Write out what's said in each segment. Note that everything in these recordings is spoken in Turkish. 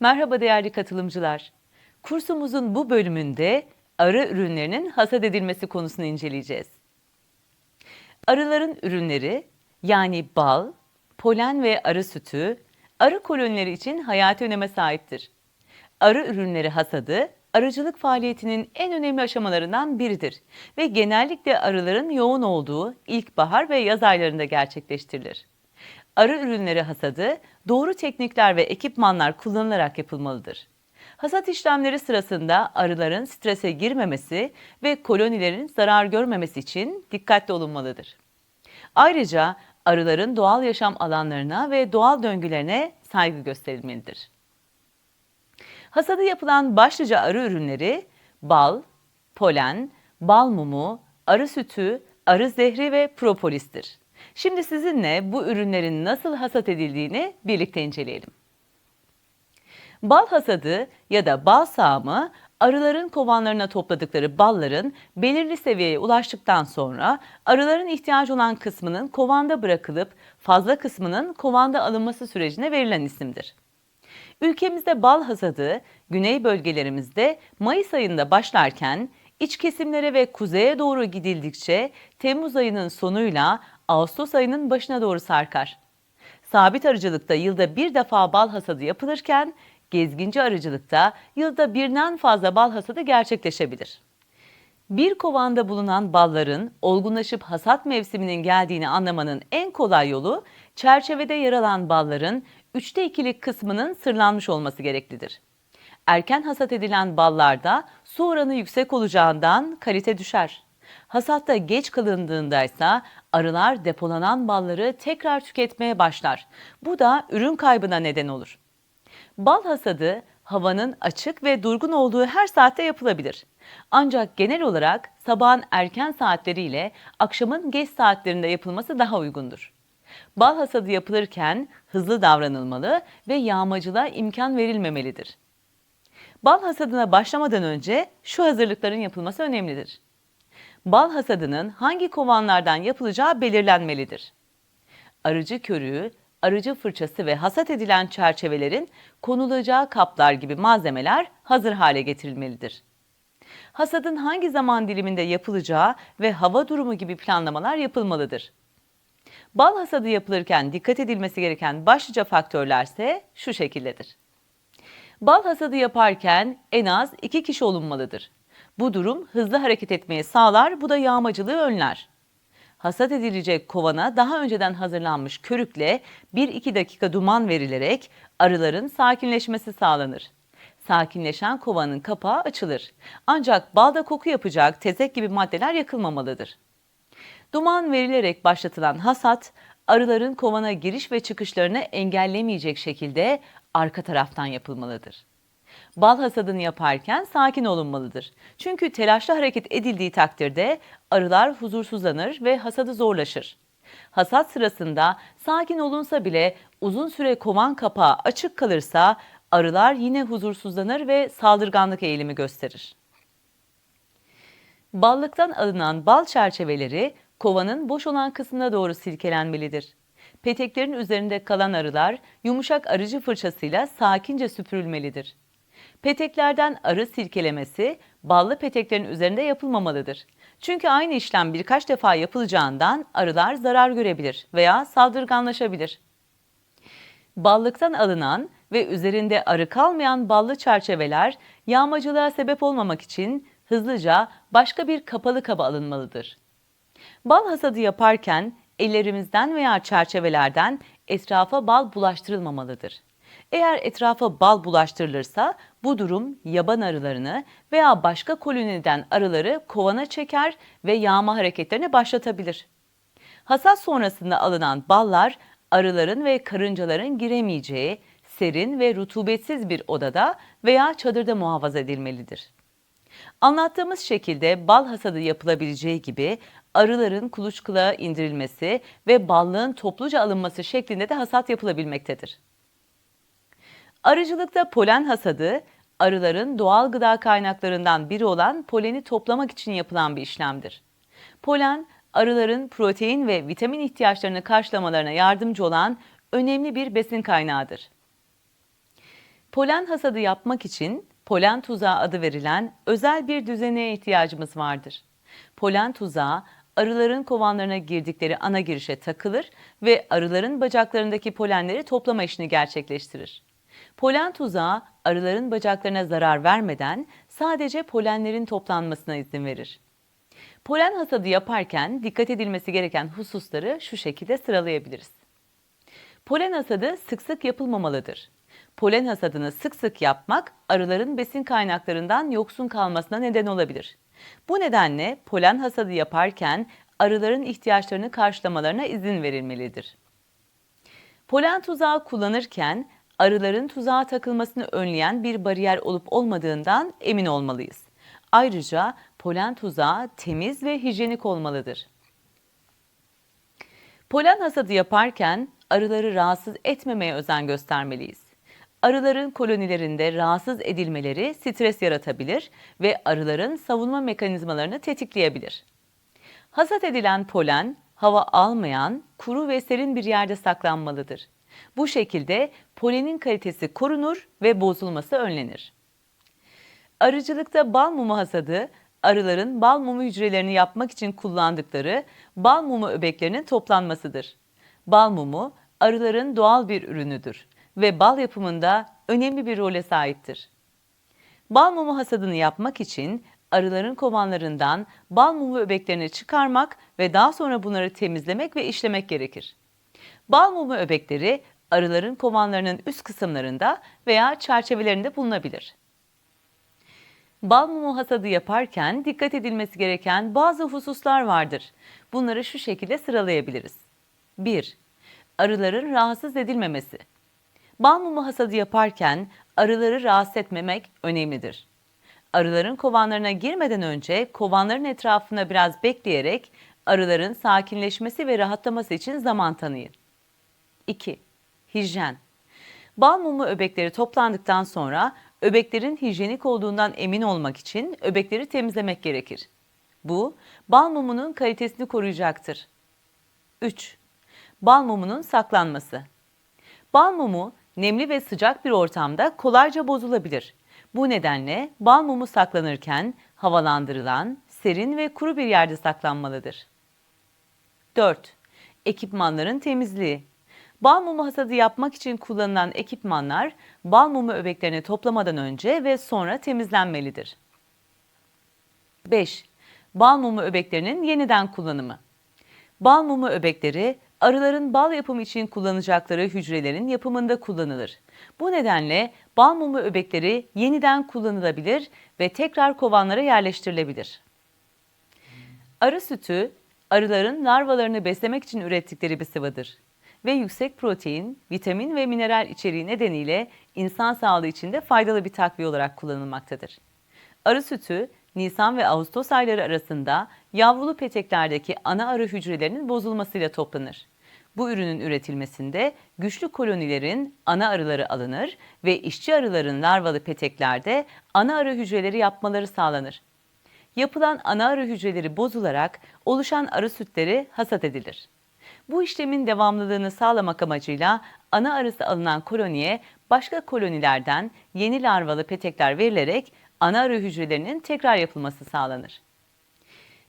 Merhaba değerli katılımcılar. Kursumuzun bu bölümünde arı ürünlerinin hasat edilmesi konusunu inceleyeceğiz. Arıların ürünleri yani bal, polen ve arı sütü arı kolonileri için hayati öneme sahiptir. Arı ürünleri hasadı arıcılık faaliyetinin en önemli aşamalarından biridir ve genellikle arıların yoğun olduğu ilkbahar ve yaz aylarında gerçekleştirilir. Arı ürünleri hasadı doğru teknikler ve ekipmanlar kullanılarak yapılmalıdır. Hasat işlemleri sırasında arıların strese girmemesi ve kolonilerin zarar görmemesi için dikkatli olunmalıdır. Ayrıca arıların doğal yaşam alanlarına ve doğal döngülerine saygı gösterilmelidir. Hasadı yapılan başlıca arı ürünleri bal, polen, bal mumu, arı sütü, arı zehri ve propolistir. Şimdi sizinle bu ürünlerin nasıl hasat edildiğini birlikte inceleyelim. Bal hasadı ya da bal sağımı arıların kovanlarına topladıkları balların belirli seviyeye ulaştıktan sonra arıların ihtiyacı olan kısmının kovanda bırakılıp fazla kısmının kovanda alınması sürecine verilen isimdir. Ülkemizde bal hasadı güney bölgelerimizde Mayıs ayında başlarken iç kesimlere ve kuzeye doğru gidildikçe Temmuz ayının sonuyla Ağustos ayının başına doğru sarkar. Sabit arıcılıkta yılda bir defa bal hasadı yapılırken gezginci arıcılıkta yılda birden fazla bal hasadı gerçekleşebilir. Bir kovanda bulunan balların olgunlaşıp hasat mevsiminin geldiğini anlamanın en kolay yolu çerçevede yer alan balların üçte ikilik kısmının sırlanmış olması gereklidir. Erken hasat edilen ballarda su oranı yüksek olacağından kalite düşer. Hasatta geç kalındığında ise arılar depolanan balları tekrar tüketmeye başlar. Bu da ürün kaybına neden olur. Bal hasadı havanın açık ve durgun olduğu her saatte yapılabilir. Ancak genel olarak sabahın erken saatleriyle akşamın geç saatlerinde yapılması daha uygundur. Bal hasadı yapılırken hızlı davranılmalı ve yağmacılığa imkan verilmemelidir. Bal hasadına başlamadan önce şu hazırlıkların yapılması önemlidir. Bal hasadının hangi kovanlardan yapılacağı belirlenmelidir. Arıcı körüğü, arıcı fırçası ve hasat edilen çerçevelerin konulacağı kaplar gibi malzemeler hazır hale getirilmelidir. Hasadın hangi zaman diliminde yapılacağı ve hava durumu gibi planlamalar yapılmalıdır. Bal hasadı yapılırken dikkat edilmesi gereken başlıca faktörlerse şu şekildedir. Bal hasadı yaparken en az iki kişi olunmalıdır. Bu durum hızlı hareket etmeyi sağlar, bu da yağmacılığı önler. Hasat edilecek kovana daha önceden hazırlanmış körükle 1-2 dakika duman verilerek arıların sakinleşmesi sağlanır. Sakinleşen kovanın kapağı açılır. Ancak balda koku yapacak tezek gibi maddeler yakılmamalıdır. Duman verilerek başlatılan hasat, arıların kovana giriş ve çıkışlarını engellemeyecek şekilde arka taraftan yapılmalıdır. Bal hasadını yaparken sakin olunmalıdır. Çünkü telaşlı hareket edildiği takdirde arılar huzursuzlanır ve hasadı zorlaşır. Hasat sırasında sakin olunsa bile uzun süre kovan kapağı açık kalırsa arılar yine huzursuzlanır ve saldırganlık eğilimi gösterir. Ballıktan alınan bal çerçeveleri kovanın boş olan kısmına doğru silkelenmelidir. Peteklerin üzerinde kalan arılar yumuşak arıcı fırçasıyla sakince süpürülmelidir. Peteklerden arı silkelemesi ballı peteklerin üzerinde yapılmamalıdır. Çünkü aynı işlem birkaç defa yapılacağından arılar zarar görebilir veya saldırganlaşabilir. Ballıktan alınan ve üzerinde arı kalmayan ballı çerçeveler yağmacılığa sebep olmamak için hızlıca başka bir kapalı kaba alınmalıdır. Bal hasadı yaparken ellerimizden veya çerçevelerden etrafa bal bulaştırılmamalıdır. Eğer etrafa bal bulaştırılırsa bu durum yaban arılarını veya başka koloniden arıları kovana çeker ve yağma hareketlerini başlatabilir. Hasat sonrasında alınan ballar arıların ve karıncaların giremeyeceği serin ve rutubetsiz bir odada veya çadırda muhafaza edilmelidir. Anlattığımız şekilde bal hasadı yapılabileceği gibi arıların kuluçkılığa indirilmesi ve ballığın topluca alınması şeklinde de hasat yapılabilmektedir. Arıcılıkta polen hasadı, arıların doğal gıda kaynaklarından biri olan poleni toplamak için yapılan bir işlemdir. Polen, arıların protein ve vitamin ihtiyaçlarını karşılamalarına yardımcı olan önemli bir besin kaynağıdır. Polen hasadı yapmak için polen tuzağı adı verilen özel bir düzeneye ihtiyacımız vardır. Polen tuzağı arıların kovanlarına girdikleri ana girişe takılır ve arıların bacaklarındaki polenleri toplama işini gerçekleştirir. Polen tuzağı arıların bacaklarına zarar vermeden sadece polenlerin toplanmasına izin verir. Polen hasadı yaparken dikkat edilmesi gereken hususları şu şekilde sıralayabiliriz. Polen hasadı sık sık yapılmamalıdır. Polen hasadını sık sık yapmak arıların besin kaynaklarından yoksun kalmasına neden olabilir. Bu nedenle polen hasadı yaparken arıların ihtiyaçlarını karşılamalarına izin verilmelidir. Polen tuzağı kullanırken arıların tuzağa takılmasını önleyen bir bariyer olup olmadığından emin olmalıyız. Ayrıca polen tuzağı temiz ve hijyenik olmalıdır. Polen hasadı yaparken arıları rahatsız etmemeye özen göstermeliyiz. Arıların kolonilerinde rahatsız edilmeleri stres yaratabilir ve arıların savunma mekanizmalarını tetikleyebilir. Hasat edilen polen hava almayan, kuru ve serin bir yerde saklanmalıdır. Bu şekilde polenin kalitesi korunur ve bozulması önlenir. Arıcılıkta bal mumu hasadı, arıların bal mumu hücrelerini yapmak için kullandıkları bal mumu öbeklerinin toplanmasıdır. Bal mumu arıların doğal bir ürünüdür ve bal yapımında önemli bir role sahiptir. Bal mumu hasadını yapmak için arıların kovanlarından bal mumu öbeklerini çıkarmak ve daha sonra bunları temizlemek ve işlemek gerekir. Bal mumu öbekleri arıların kovanlarının üst kısımlarında veya çerçevelerinde bulunabilir. Bal mumu hasadı yaparken dikkat edilmesi gereken bazı hususlar vardır. Bunları şu şekilde sıralayabiliriz. 1. Arıların rahatsız edilmemesi. Bal mumu hasadı yaparken arıları rahatsız etmemek önemlidir. Arıların kovanlarına girmeden önce kovanların etrafında biraz bekleyerek arıların sakinleşmesi ve rahatlaması için zaman tanıyın. 2. Hijyen Bal mumu öbekleri toplandıktan sonra öbeklerin hijyenik olduğundan emin olmak için öbekleri temizlemek gerekir. Bu, bal mumunun kalitesini koruyacaktır. 3. Bal mumunun saklanması Bal mumu nemli ve sıcak bir ortamda kolayca bozulabilir. Bu nedenle bal mumu saklanırken havalandırılan, serin ve kuru bir yerde saklanmalıdır. 4. Ekipmanların temizliği Bal mumu hasadı yapmak için kullanılan ekipmanlar bal mumu öbeklerini toplamadan önce ve sonra temizlenmelidir. 5. Bal mumu öbeklerinin yeniden kullanımı. Bal mumu öbekleri arıların bal yapımı için kullanacakları hücrelerin yapımında kullanılır. Bu nedenle bal mumu öbekleri yeniden kullanılabilir ve tekrar kovanlara yerleştirilebilir. Arı sütü, arıların larvalarını beslemek için ürettikleri bir sıvıdır ve yüksek protein, vitamin ve mineral içeriği nedeniyle insan sağlığı için de faydalı bir takviye olarak kullanılmaktadır. Arı sütü, Nisan ve Ağustos ayları arasında yavrulu peteklerdeki ana arı hücrelerinin bozulmasıyla toplanır. Bu ürünün üretilmesinde güçlü kolonilerin ana arıları alınır ve işçi arıların larvalı peteklerde ana arı hücreleri yapmaları sağlanır. Yapılan ana arı hücreleri bozularak oluşan arı sütleri hasat edilir. Bu işlemin devamlılığını sağlamak amacıyla ana arısı alınan koloniye başka kolonilerden yeni larvalı petekler verilerek ana arı hücrelerinin tekrar yapılması sağlanır.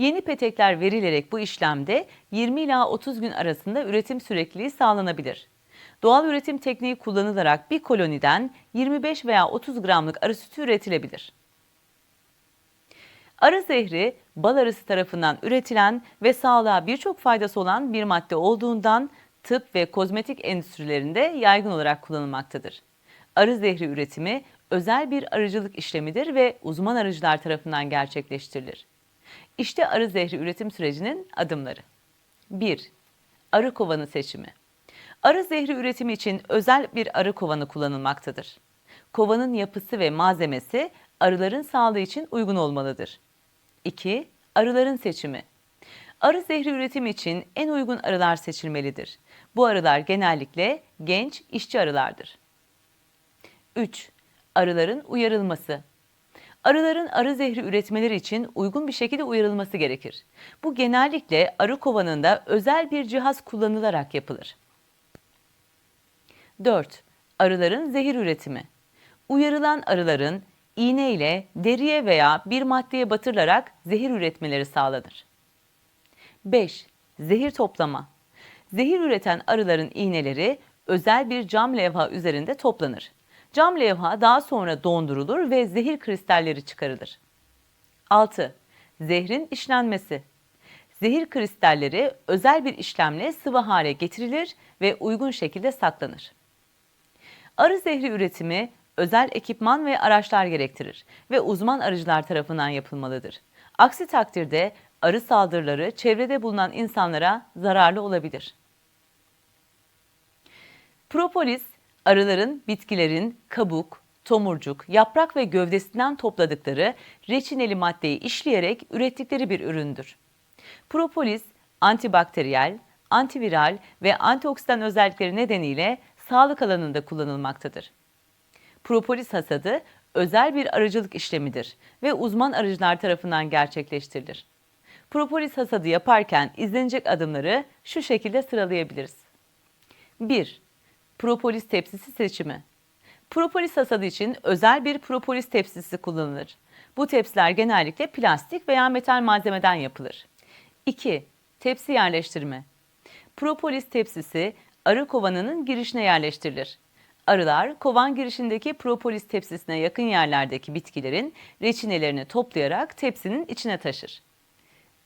Yeni petekler verilerek bu işlemde 20 ila 30 gün arasında üretim sürekliliği sağlanabilir. Doğal üretim tekniği kullanılarak bir koloniden 25 veya 30 gramlık arı sütü üretilebilir. Arı zehri bal arısı tarafından üretilen ve sağlığa birçok faydası olan bir madde olduğundan tıp ve kozmetik endüstrilerinde yaygın olarak kullanılmaktadır. Arı zehri üretimi özel bir arıcılık işlemidir ve uzman arıcılar tarafından gerçekleştirilir. İşte arı zehri üretim sürecinin adımları. 1. Arı kovanı seçimi. Arı zehri üretimi için özel bir arı kovanı kullanılmaktadır. Kovanın yapısı ve malzemesi arıların sağlığı için uygun olmalıdır. 2. Arıların seçimi. Arı zehri üretimi için en uygun arılar seçilmelidir. Bu arılar genellikle genç işçi arılardır. 3. Arıların uyarılması. Arıların arı zehri üretmeleri için uygun bir şekilde uyarılması gerekir. Bu genellikle arı kovanında özel bir cihaz kullanılarak yapılır. 4. Arıların zehir üretimi. Uyarılan arıların iğne ile deriye veya bir maddeye batırılarak zehir üretmeleri sağlanır. 5. Zehir toplama. Zehir üreten arıların iğneleri özel bir cam levha üzerinde toplanır. Cam levha daha sonra dondurulur ve zehir kristalleri çıkarılır. 6. Zehrin işlenmesi. Zehir kristalleri özel bir işlemle sıvı hale getirilir ve uygun şekilde saklanır. Arı zehri üretimi özel ekipman ve araçlar gerektirir ve uzman arıcılar tarafından yapılmalıdır. Aksi takdirde arı saldırıları çevrede bulunan insanlara zararlı olabilir. Propolis, arıların bitkilerin kabuk, tomurcuk, yaprak ve gövdesinden topladıkları reçineli maddeyi işleyerek ürettikleri bir üründür. Propolis, antibakteriyel, antiviral ve antioksidan özellikleri nedeniyle sağlık alanında kullanılmaktadır. Propolis hasadı özel bir arıcılık işlemidir ve uzman arıcılar tarafından gerçekleştirilir. Propolis hasadı yaparken izlenecek adımları şu şekilde sıralayabiliriz. 1. Propolis tepsisi seçimi. Propolis hasadı için özel bir propolis tepsisi kullanılır. Bu tepsiler genellikle plastik veya metal malzemeden yapılır. 2. Tepsi yerleştirme. Propolis tepsisi arı kovanının girişine yerleştirilir. Arılar kovan girişindeki propolis tepsisine yakın yerlerdeki bitkilerin reçinelerini toplayarak tepsinin içine taşır.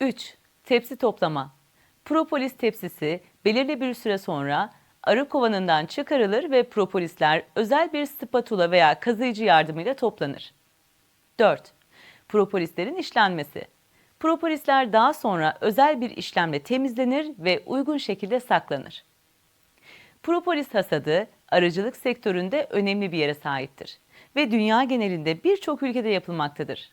3. Tepsi toplama. Propolis tepsisi belirli bir süre sonra arı kovanından çıkarılır ve propolisler özel bir spatula veya kazıyıcı yardımıyla toplanır. 4. Propolislerin işlenmesi. Propolisler daha sonra özel bir işlemle temizlenir ve uygun şekilde saklanır. Propolis hasadı arıcılık sektöründe önemli bir yere sahiptir ve dünya genelinde birçok ülkede yapılmaktadır.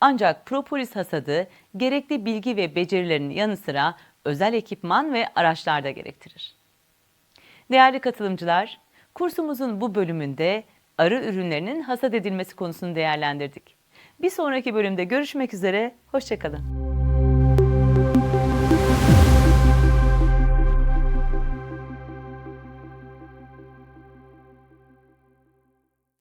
Ancak propolis hasadı gerekli bilgi ve becerilerin yanı sıra özel ekipman ve araçlar da gerektirir. Değerli katılımcılar, kursumuzun bu bölümünde arı ürünlerinin hasat edilmesi konusunu değerlendirdik. Bir sonraki bölümde görüşmek üzere, hoşçakalın.